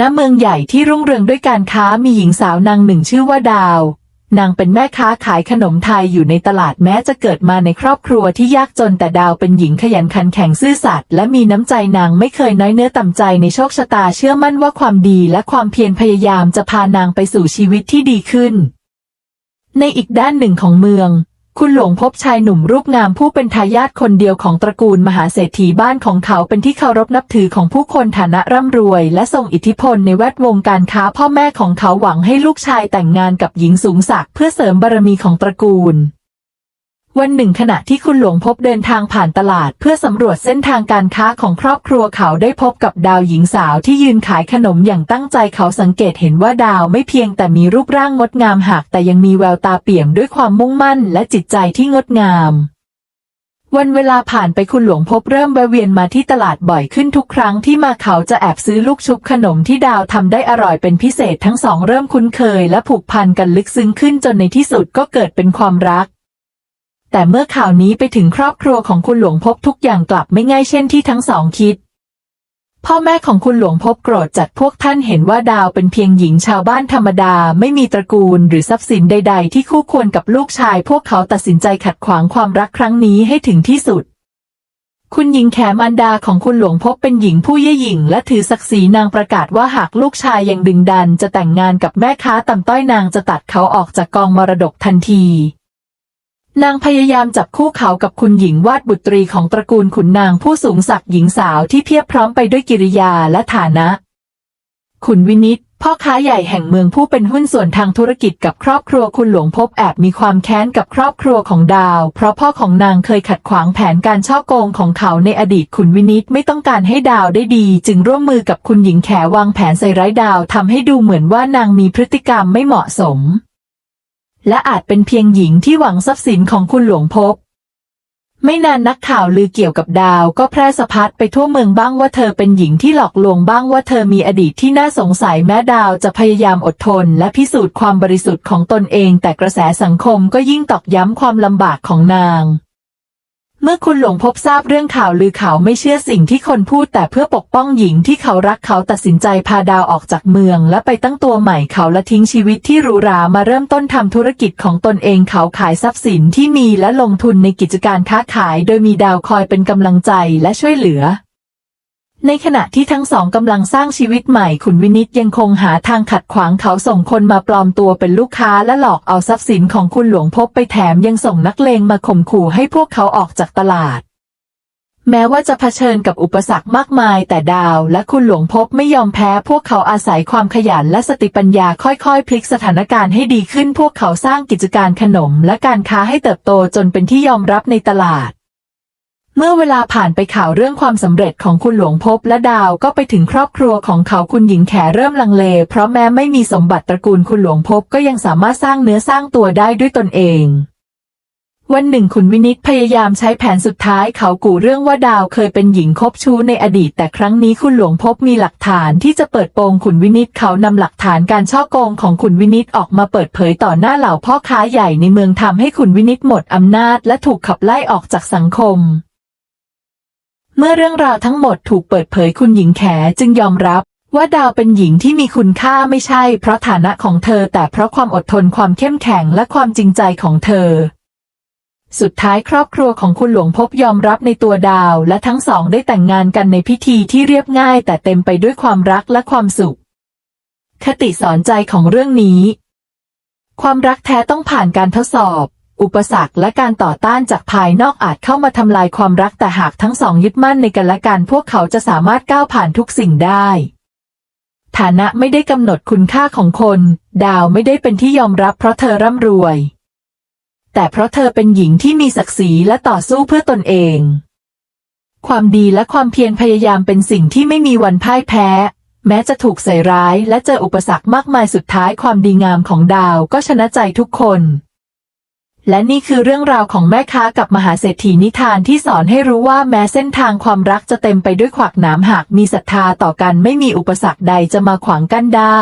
ณเมืองใหญ่ที่รุ่งเรืองด้วยการค้ามีหญิงสาวนางหนึ่งชื่อว่าดาว นางเป็นแม่ค้าขายขนมไทยอยู่ในตลาดแม้จะเกิดมาในครอบครัวที่ยากจนแต่ดาวเป็นหญิงขยันขันแข็งซื่อสัตย์และมีน้ำใจนางไม่เคยน้อยเนื้อต่ำใจในโชคชะตาเชื่อมั่นว่าความดีและความเพียรพยายามจะพานางไปสู่ชีวิตที่ดีขึ้น ในอีกด้านหนึ่งของเมือง คุณหลวงพบชายหนุ่มรูปงามผู้เป็นทายาทคนเดียวของตระกูลมหาเศรษฐีบ้านของเขาเป็นที่เคารพนับถือของผู้คนฐานะร่ำรวย และทรงอิทธิพลในแวดวงการค้าพ่อแม่ของเขาหวังให้ลูกชายแต่งงานกับหญิงสูงศักดิ์เพื่อเสริมบารมีของตระกูล วันหนึ่งขณะที่คุณหลวงพบเดินทางผ่านตลาด เพื่อสำรวจเส้นทางการค้าของครอบครัวเขาได้พบกับดาวหญิงสาวที่ยืนขายขนมอย่างตั้งใจเขาสังเกตเห็นว่าดาวไม่เพียงแต่มีรูปร่างงดงามหากแต่ยังมีแววตาเปี่ยมด้วยความมุ่งมั่นและจิตใจที่งดงาม วันเวลาผ่านไปคุณหลวงพบเริ่มแวะเวียนมาที่ตลาดบ่อยขึ้นทุกครั้งที่มาเขาจะแอบซื้อลูกชุบขนมที่ดาวทำได้อร่อยเป็นพิเศษทั้งสองเริ่มคุ้นเคยและผูกพันกันลึกซึ้งขึ้นจนในที่สุดก็เกิดเป็นความรัก แต่เมื่อข่าวนี้ไปถึงครอบครัวของคุณหลวงพบทุกอย่างกลับไม่ง่ายเช่นที่ทั้งสองคิด พ่อแม่ของคุณหลวงพบโกรธจัดพวกท่านเห็นว่าดาวเป็นเพียงหญิงชาวบ้านธรรมดาไม่มีตระกูลหรือทรัพย์สินใด ๆ ที่คู่ควรกับลูกชาย พวกเขาตัดสินใจขัดขวางความรักครั้งนี้ให้ถึงที่สุดคุณหญิงแขมอันดาของคุณหลวงพบเป็นหญิงผู้เย่หยิ่งและถือศักดิ์ศรีนางประกาศว่าหากลูกชายยังดึงดันจะแต่งงานกับแม่ค้าต่ำต้อยนางจะตัดเขาออกจากกองมรดกทันที นางพยายามจับคู่เขากับคุณหญิงวาดบุตรีของตระกูลขุนนางผู้สูงศักดิ์หญิงสาวที่เพียบพร้อมไปด้วยกิริยาและฐานะ ขุนวินิตพ่อค้าใหญ่แห่งเมืองผู้เป็นหุ้นส่วนทางธุรกิจกับครอบครัวคุณหลวงพบแอบมีความแค้นกับครอบครัวของดาว เพราะพ่อของนางเคยขัดขวางแผนการช่อโกงของเขาในอดีตขุนวินิตไม่ต้องการให้ดาวได้ดี จึงร่วมมือกับคุณหญิงแขวางแผนใส่ร้ายดาวทำให้ดูเหมือนว่านางมีพฤติกรรมไม่เหมาะสม และอาจเป็นเพียงหญิงที่หวังทรัพย์สินของคุณหลวงพบ ไม่นานนักข่าวลือเกี่ยวกับดาวก็แพร่สะพัดไปทั่วเมืองบ้างว่าเธอเป็นหญิงที่หลอกลวงบ้างว่าเธอมีอดีตที่น่าสงสัยแม้ดาวจะพยายามอดทน และพิสูจน์ความบริสุทธิ์ของตนเอง แต่กระแสสังคมก็ยิ่งตอกย้ำความลำบากของนาง เมื่อคุณหลงพบทราบเรื่องข่าวลือเขาไม่เชื่อสิ่งที่คนพูดแต่เพื่อปกป้องหญิงที่เขารักเขาตัดสินใจพาดาวออกจากเมือง และไปตั้งตัวใหม่เขาและทิ้งชีวิตที่หรูหรามาเริ่มต้นทำธุรกิจของตนเองเขาขายทรัพย์สินที่มีและลงทุนในกิจการค้าขาย โดยมีดาวคอยเป็นกำลังใจและช่วยเหลือ ในขณะที่ทั้งสองกำลังสร้างชีวิตใหม่ขุนวินิตยังคงหาทางขัดขวางเขาส่งคนมาปลอมตัวเป็นลูกค้าและหลอกเอาทรัพย์สินของคุณหลวงพบไปแถมยังส่งนักเลงมาข่มขู่ให้พวกเขาออกจากตลาด แม้ว่าจะเผชิญกับอุปสรรคมากมายแต่ดาวและคุณหลวงพบไม่ยอมแพ้พวกเขาอาศัยความขยันและสติปัญญาค่อยๆ พลิกสถานการณ์ให้ดีขึ้นพวกเขาสร้างกิจการขนมและการค้าให้เติบโตจนเป็นที่ยอมรับในตลาด เมื่อเวลาผ่านไปข่าวเรื่องความสำเร็จของคุณหลวงพบและดาวก็ไปถึงครอบครัวของเขาคุณหญิงแขเริ่มลังเล เพราะแม้ไม่มีสมบัติตระกูลคุณหลวงพบก็ยังสามารถสร้างเนื้อสร้างตัวได้ด้วยตนเอง วันหนึ่งขุนวินิตพยายามใช้แผนสุดท้ายเขากู่เรื่องว่าดาวเคยเป็นหญิงคบชู้ในอดีต แต่ครั้งนี้คุณหลวงพบมีหลักฐานที่จะเปิดโปงขุนวินิตเขานำหลักฐานการช่อโกงของขุนวินิตออกมาเปิดเผยต่อหน้าเหล่าพ่อค้าใหญ่ในเมืองทำให้ขุนวินิตหมดอำนาจ และถูกขับไล่ออกจากสังคม เมื่อเรื่องราวทั้งหมดถูกเปิดเผยคุณหญิงแขจึงยอมรับ ว่าดาวเป็นหญิงที่มีคุณค่าไม่ใช่ เพราะฐานะของเธอแต่เพราะความอดทนความเข้มแข็งและความจริงใจของเธอ สุดท้ายครอบครัวของคุณหลวงพบยอมรับในตัวดาว และทั้งสองได้แต่งงานกันในพิธีที่เรียบง่าย แต่เต็มไปด้วยความรักและความสุข คติสอนใจของเรื่องนี้ ความรักแท้ต้องผ่านการทดสอบ อุปสรรคและการต่อต้านจากภายนอกอาจเข้ามาทำลายความรักแต่หากทั้งสองยึดมั่นในกันและกันพวกเขาจะสามารถก้าวผ่านทุกสิ่งได้ ฐานะไม่ได้กำหนดคุณค่าของคน ดาวไม่ได้เป็นที่ยอมรับเพราะเธอร่ำรวย แต่เพราะเธอเป็นหญิงที่มีศักดิ์ศรีและต่อสู้เพื่อตนเอง ความดีและความเพียรพยายามเป็นสิ่งที่ไม่มีวันพ่ายแพ้แม้จะถูกใส่ร้ายและเจออุปสรรคมากมายสุดท้ายความดีงามของดาวก็ชนะใจทุกคน และนี่คือเรื่องราวของแม่ค้ากับมหาเศรษฐีนิทานที่สอนให้รู้ว่าแม้เส้นทางความรักจะเต็มไปด้วยขวากหนามหากมีศรัทธาต่อกันไม่มีอุปสรรคใดจะมาขวางกั้นได้